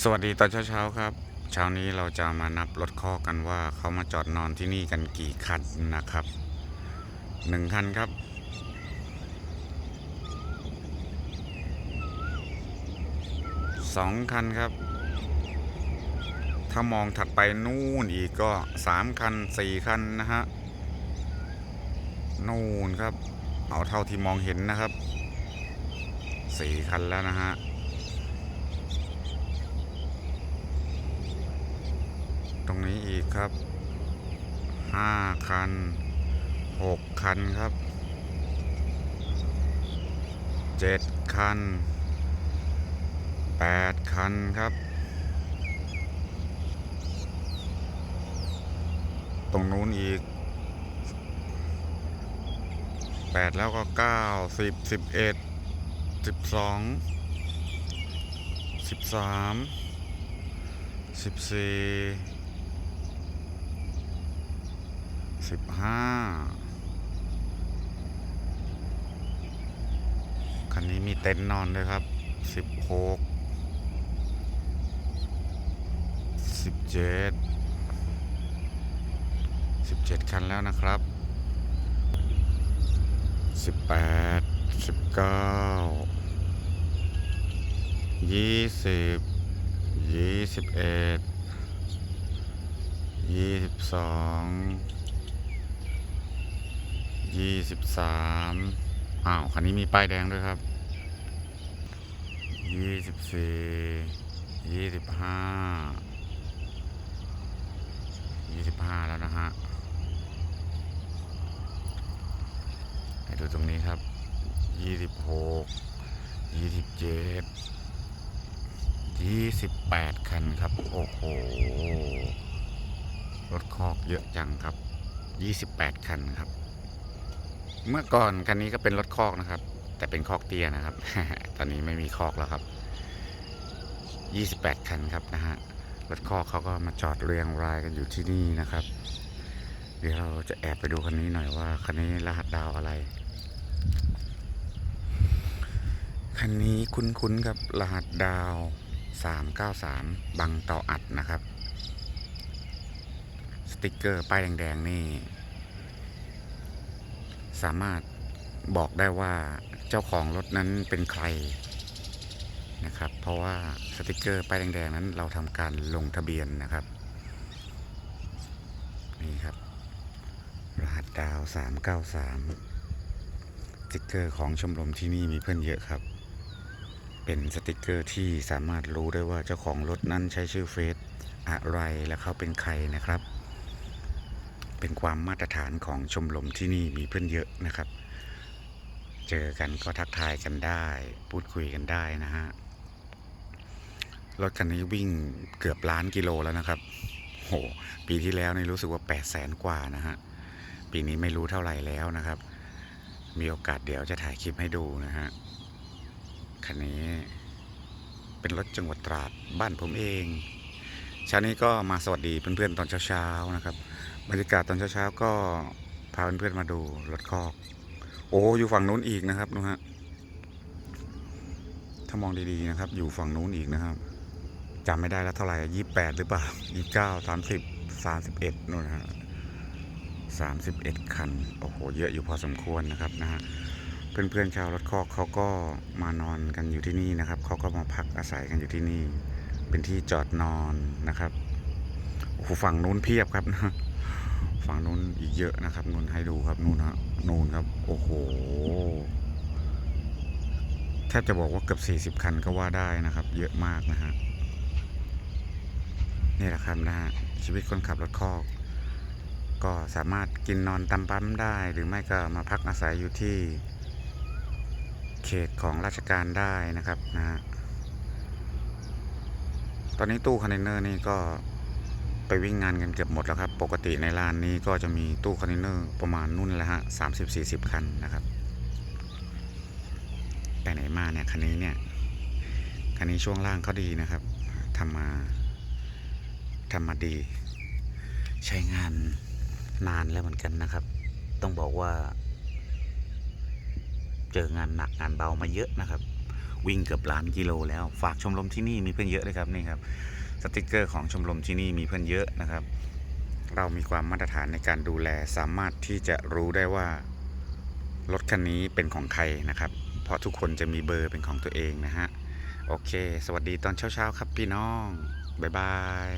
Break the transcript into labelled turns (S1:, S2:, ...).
S1: สวัสดีตอนเช้าๆครับ เช้านี้เราจะมานับรถข้อกันว่าเขามาจอดนอนที่นี่กันกี่คันนะครับหนึ่งคันครับ สองคันครับ ถ้ามองถัดไปนู่นอีกก็สามคันสี่คันนะฮะนู่นครับ เอาเท่าที่มองเห็นนะครับสี่คันแล้วนะฮะ รงนี้อีกครับห้าคันหกคันครับเจ็ดคันแปดคันครับ ตรงนู้นอีกแปดแล้วก็เก้าสิบสิบเอ็ดสิบสองสิบสามสิบสี่ สิบห้าคันนี้มีเต็นท์นอนด้วยครับสิบหกสิบเจ็ดสิบเจ็ดคันแล้วนะครับสิบแปดสิบเก้ายี่สิบยี่สิบเอ็ดยี่สิบสอง ยี่สิบสามอ้าว คันนี้มีป้ายแดงด้วยครับยี่สิบสี่ยี่สิบห้ายี่สิบห้าแล้วนะฮะให้ดูตรงนี้ครับยี่สิบหกยี่สิบเจ็ดยี่สิบแปดคันครับ โอ้โห รถคอกเยอะจังครับยี่สิบแปดคันครับ เมื่อก่อนคันนี้ก็เป็นรถคอกนะครับ แต่เป็นคอกเตี้ยนะครับ ตอนนี้ไม่มีคอกแล้วครับยี่สิบแปดคันครับนะฮะรถคอกเขาก็มาจอดเรียงรายกันอยู่ที่นี่นะครับ เดี๋ยวเราจะแอบไปดูคันนี้หน่อยว่าคันนี้รหัสดาวอะไรคันนี้คุ้นๆกับรหัสดาว 393 บังต่ออัดนะครับ สติกเกอร์ป้ายแดงๆนี่ สามารถบอกได้ว่าเจ้าของรถนั้นเป็นใครนะครับ เพราะว่าสติกเกอร์ป้ายแดงๆนั้นเราทำการลงทะเบียนนะครับ นี่ครับ รหัสดาว 393 สติกเกอร์ของชมรมที่นี่มีเพื่อนเยอะครับ เป็นสติกเกอร์ที่สามารถรู้ได้ว่าเจ้าของรถนั้นใช้ชื่อเฟซอะไรและเขาเป็นใครนะครับ เป็นความมาตรฐานของชมรมที่นี่มีเพื่อนเยอะนะครับ เจอกันก็ทักทายกันได้ พูดคุยกันได้นะฮะรถคันนี้วิ่งเกือบล้านกิโลแล้วนะครับโหปีที่แล้วนี่รู้สึกว่า8 0 0แสนกว่านะฮะปีนี้ไม่รู้เท่าไหร่แล้วนะครับ มีโอกาสเดี๋ยวจะถ่ายคลิปให้ดูนะฮะคันนี้เป็นรถจังหวัดตราดบ้านผมเอง เช้านี้ก็มาสวัสดีเพื่อนๆตอนเช้าๆนะครับบรรยากาศตอนเช้าๆก็พาเพื่อนๆมาดูรถคอก โอ้อยู่ฝั่งนู้นอีกนะครับนะฮะถ้ามองดีๆนะครับ อยู่ฝั่งนู้นอีกนะครับจำไม่ได้แล้วเท่าไหร่ยี่แปดหรือเปล่ายี่เก้าสามสิบสามสิบเอ็ดนู่นฮะสามสิบเอ็ดคัน โอ้โห เยอะอยู่พอสมควรนะครับนะฮะเพื่อนๆชาวรถคอกเขาก็มานอนกันอยู่ที่นี่นะครับ เขาก็มาพักอาศัยกันอยู่ที่นี่ เป็นที่จอดนอนนะครับโอ้ฝั่งนู้นเพียบครับ ฝั่งนู้นอีกเยอะนะครับนู้นให้ดูครับนู้นฮะนู้นครับ โอ้โหแทบจะบอกว่าเกือบ40 คันก็ว่าได้นะครับ เยอะมากนะฮะนี่แหละครับนะฮะชีวิตคนขับรถคอก ก็สามารถกินนอนตามปั๊มได้ หรือไม่ก็มาพักอาศัยอยู่ที่ เขตของราชการได้นะครับนะฮะ ตอนนี้ตู้คอนเทนเนอร์นี่ก็ไปวิ่งงานกันเกือบหมดแล้วครับ ปกติในลานนี้ก็จะมีตู้คอนเทนเนอร์ประมาณนุ่นแหละฮะสามสิบสี่สิบคันนะครับไปไหนมาเนี่ยคันนี้เนี่ยคันนี้ช่วงล่างเขาดีนะครับทำมาทำมาดี ใช้งานนานแล้วเหมือนกันนะครับ ต้องบอกว่า เจองานหนักงานเบามาเยอะนะครับ วิ่งเกือบล้านกิโลแล้ว ฝากชมรมที่นี่มีเพื่อนเยอะเลยครับนี่ครับสติกเกอร์ของชมรมที่นี่มีเพื่อนเยอะนะครับ เรามีความมาตรฐานในการดูแลสามารถที่จะรู้ได้ว่ารถคันนี้เป็นของใครนะครับ เพราะทุกคนจะมีเบอร์เป็นของตัวเองนะฮะ โอเค สวัสดีตอนเช้าๆครับพี่น้อง บ๊ายบาย